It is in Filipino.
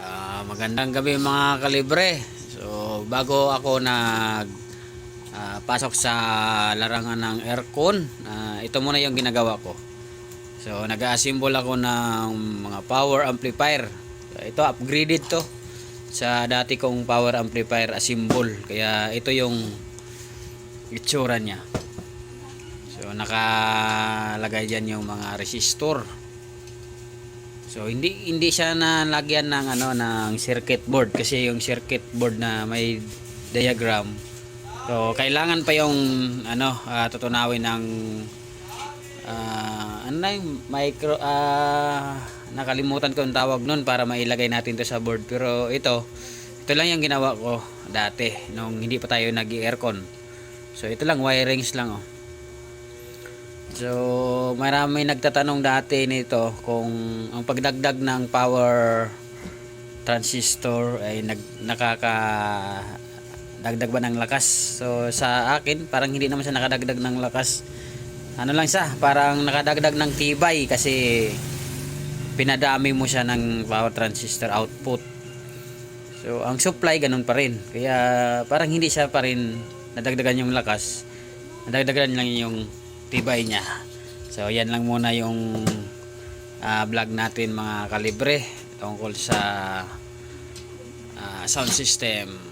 Ah, magandang gabi mga kalibre. So, bago ako nag ah, pasok sa larangan ng aircon, ah, ito muna yung ginagawa ko. So, nag-assemble ako ng mga power amplifier. Ito, upgraded to sa dati kong power amplifier assemble. Kaya ito yung itsura niya. So, nakalagay dyan yung mga resistor. So hindi hindi siya nalagyan ng ano ng circuit board kasi yung circuit board na may diagram. So kailangan pa yung ano ah, tutunawin ng ah, ano na yung micro ah, nakalimutan ko yung tawag nun para mailagay natin to sa board pero ito ito lang yung ginawa ko dati nung hindi pa tayo nag-aircon. So ito lang wirings lang oh. So, marami nagtatanong dati nito kung ang pagdagdag ng power transistor ay nag, nakaka dagdag ba ng lakas. So, sa akin, parang hindi naman siya nakadagdag ng lakas. Ano lang siya, parang nakadagdag ng tibay kasi pinadami mo siya ng power transistor output. So, ang supply ganun pa rin. Kaya parang hindi siya pa rin nadagdagan yung lakas. Nadagdagan lang yung tibay niya. So, yan lang muna yung ah, vlog natin mga kalibre tungkol sa ah, sound system.